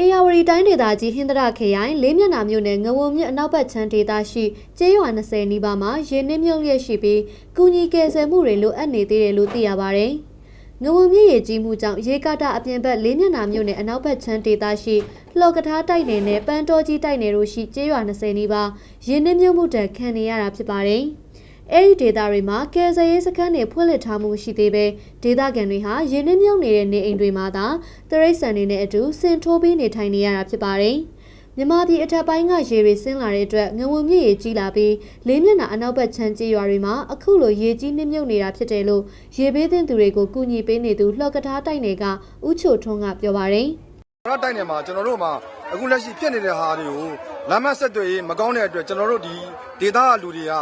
အေယာဝတီတိုင်းဒေသကြီးဟင်္ဒရခရိုင်လေးမျက်နှာမြို့နယ်ငဝုံမြစ်အနောက်ဘက်ခြမ်းဒေသရှိကျေးရွာ20နီးပါးမှာရေနစ်မြုပ်လျက်ရှိပြီးကုညီကယ်ဆယ်မှုတွေလိုအပ်နေသေးတယ်လို့သိရပါဗျ။ငဝုံမြစ်ရေကြီးမှုကြောင့်ရေကာတာအပြင်ဘက်လေးမျက်နှာမြို့နယ်အနောက်ဘက်ခြမ်းဒေသရှိလှော်ကထားတိုက်နယ်နဲ့ပန်းတော်ကြီးတိုက်နယ်တို့ရှိကျေးရွာ20နီးပါးရေနစ်မြုပ်မှုတက်ခံနေရတာဖြစ်ပါတယ်။ အဲ့ဒီဒေသတွေမှာကယ်ဆယ်ရေးစခန်းတွေဖွင့်လှစ်ထားမှုရှိသေးပဲဒေသခံတွေဟာရင်းနှီးမြုပ်နေတဲ့နေအိမ်တွေမှာသာတရိတ်ဆန်တွေနဲ့အတူဆင်ထိုးပြီးနေထိုင်နေရတာဖြစ်ပါတယ်။မြန်မာပြည်အထက်ပိုင်းကရေတွေဆင်းလာတဲ့အတွက်ငဝုံမြစ်ရေကြီးလာပြီးလေးမျက်နှာအနောက်ဘက်ခြမ်းကျေးရွာတွေမှာအခုလိုရေကြီးနှိမ့်မြုပ်နေတာဖြစ်တယ်လို့ရေဘေးသင့်သူတွေကိုကူညီပေးနေသူလှော်ကထားတိုက်နယ်ကဦးချိုထွန်းကပြောပါတယ်။ကျွန်တော်တိုက်နယ်မှာကျွန်တော်တို့မှာအခုလက်ရှိဖြစ်နေတဲ့ဟာတွေကိုလမ်းမဆက်သွယ်ရေးမကောင်းတဲ့အတွက်ကျွန်တော်တို့ဒီဒေသကလူတွေက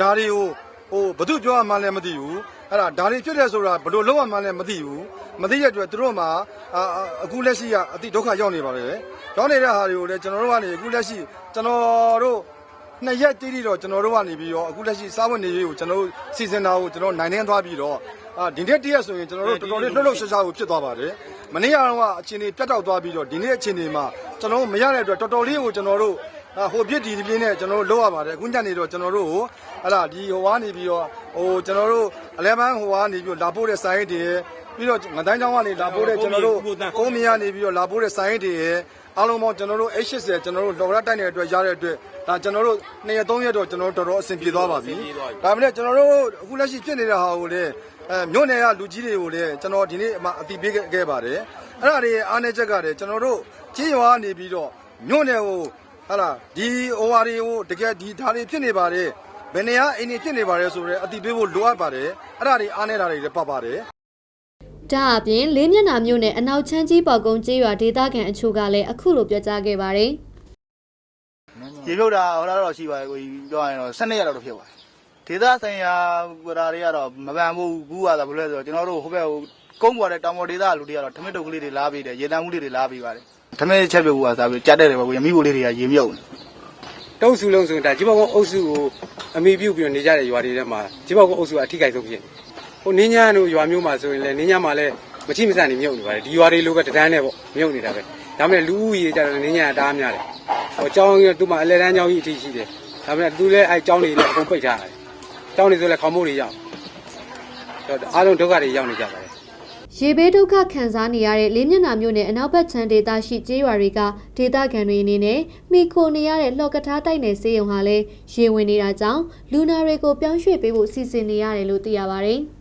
ဒါတွေကိုဟိုဘယ်သူပြောရမှန်းလည်းမသိဘူးအဲ့ဒါဒါတွေဖြစ်တယ်ဆိုတာဘယ်လိုလုပ်ရမှန်းလည်းမသိဘူးမသိတဲ့အတွက်သူတို့မှာအာအာအခုလက်ရှိကအတိဒုက္ခရောက်နေပါလေရောက်နေတဲ့ဟာတွေကိုလည်းကျွန်တော်တို့ကနေအခုလက်ရှိကျွန်တော်တို့နှစ်ရက်တိတိတော့ကျွန်တော်တို့ကနေပြီးတော့အခုလက်ရှိစားဝတ်နေရေးကိုကျွန်တော်တို့စီစဉ်တာကိုကျွန်တော်နိုင်နှင်းသွားပြီးတော့အာဒီနေ့တရက်ဆိုရင်ကျွန်တော်တို့တော်တော်လေးလှုပ်လှုပ်ရှားရှားကိုဖြစ်သွားပါတယ်မနေ့ကတော့အချိန်တွေပြတ်တောက်သွားပြီးတော့ဒီနေ့အချိန်တွေမှာကျွန်တော်တို့မရတဲ့အတွက်တော်တော်လေးကိုကျွန်တော်တို့ဟိုပြစ်ဒီဒီပြင်းနဲ့ကျွန်တော်တို့လောက်ရပါတယ်အခုညနေတော့ကျွန်တော်တို့ဟို ဟလာဒီဟိုကနေပြီးတော့ဟိုကျွန်တော်တို့အလဲပန်းဟိုကနေပြီးတော့လာပို့တဲ့ဆိုင်တွေပြီးတော့ငတိုင်းချောင်းကနေလာပို့တဲ့ကျွန်တော်တို့ကုန်းမရနေပြီးတော့လာပို့တဲ့ဆိုင်တွေအားလုံးပေါင်းကျွန်တော်တို့ H80 ကျွန်တော်တို့လော်ရတိုက်နေတဲ့အတွက်ရတဲ့အတွက်ဒါကျွန်တော်တို့2ရက်3ရက်တော့ကျွန်တော်တို့တော်တော်အဆင်ပြေသွားပါပြီဒါပေမဲ့ကျွန်တော်တို့အခုလက်ရှိဖြစ်နေတဲ့ဟာကိုလည်းအဲမြို့နယ်ကလူကြီးတွေကိုလည်းကျွန်တော်ဒီနေ့အမှအတိပေးခဲ့ပါတယ်အဲ့ဒါတွေအားနေချက်ကလည်းကျွန်တော်တို့ကြီးရွာနေပြီးတော့မြို့နယ်ကိုဟာလာဒီဟိုဟာတွေကိုတကယ်ဒီဓာတ်တွေဖြစ်နေပါတယ် ဘယ်နေရာအိမ်တွေဖြစ်နေပါတယ်ဆိုတော့အတိပေးဖို့လိုအပ်ပါတယ်အဲ့ဒါတွေအားနေတာတွေလည်းပတ်ပါတယ်ဒါအပြင်လေးမျက်နှာမြို့နယ်အနောက်ချမ်းကြီးပေါကုန်းကျေးရွာဒေသခံအချို့ကလည်းအခုလိုပြောကြားခဲ့ပါတယ်ရေဖြုတ်တာဟောလာတော့ရှိပါတယ်ကိုကြီးပြောရရင်တော့12ရက်လောက်တော့ဖြစ်ပါတယ်ဒေသဆိုင်ရာဝဒါတွေကတော့မပန်ဘူးဘူးရတာဘယ်လိုလဲဆိုတော့ကျွန်တော်တို့ဟိုဘက်ဟိုကုန်းပေါ်တဲ့တောင်ပေါ်ဒေသလူတွေကတော့ထမင်းတုပ်ကလေးတွေလာပြီးတယ်ရေတံမှုလေးတွေလာပြီးပါတယ်ထမင်းချက်ပြုတ်ဘူးကစားပြီးကြားတဲ့တယ်ပေါ့ကိုရမိဖို့လေးတွေကရေမြုပ်နေ တုံးစုလုံးဆိုတာဂျီဘောက်ကုန်းအုပ်စုကိုအမိပြုတ်ပြီးတော့နေကြတဲ့ရွာတွေထဲမှာဂျီဘောက်ကုန်းအုပ်စုကအထိခိုက်ဆုံးဖြစ်နေ။ဟိုနင်းညာတို့ရွာမျိုးမှာဆိုရင်လည်းနင်းညာမှာလည်းမချိမဆန်နေမြုပ်နေပါတယ်ဒီရွာတွေလိုပဲတန်းနဲ့ပေါ့မြုပ်နေတာပဲ။ဒါပေမဲ့လူဦးရေကြတော့နင်းညာကတားများတယ်။ဟိုကျောင်းကြီးကသူ့မှာအလဲတန်းကျောင်းကြီးအထိရှိတယ်။ဒါပေမဲ့သူလည်းအဲကျောင်းတွေလည်းအကုန်ပိတ်ထားတယ်။ကျောင်းတွေဆိုလည်းခေါင်းမိုးတွေရောက်။အဲ့တော့အားလုံးဒုက္ခတွေရောက်နေကြပါတယ် ရေဘေးဒုက္ခခံစားနေရတဲ့လေးမျက်နှာမြို့နယ်အနောက်ဘက်ခြမ်းဒေသရှိကျေးရွာတွေကဒေသခံတွေအနေနဲ့မိခိုနေရတဲ့လှော်ကထားတိုက်နယ်စေးရုံဟာလည်းရေဝင်နေတာကြောင့်လူနာတွေကိုပြောင်းရွှေ့ပေးဖို့စီစဉ်နေရတယ်လို့သိရပါတယ်။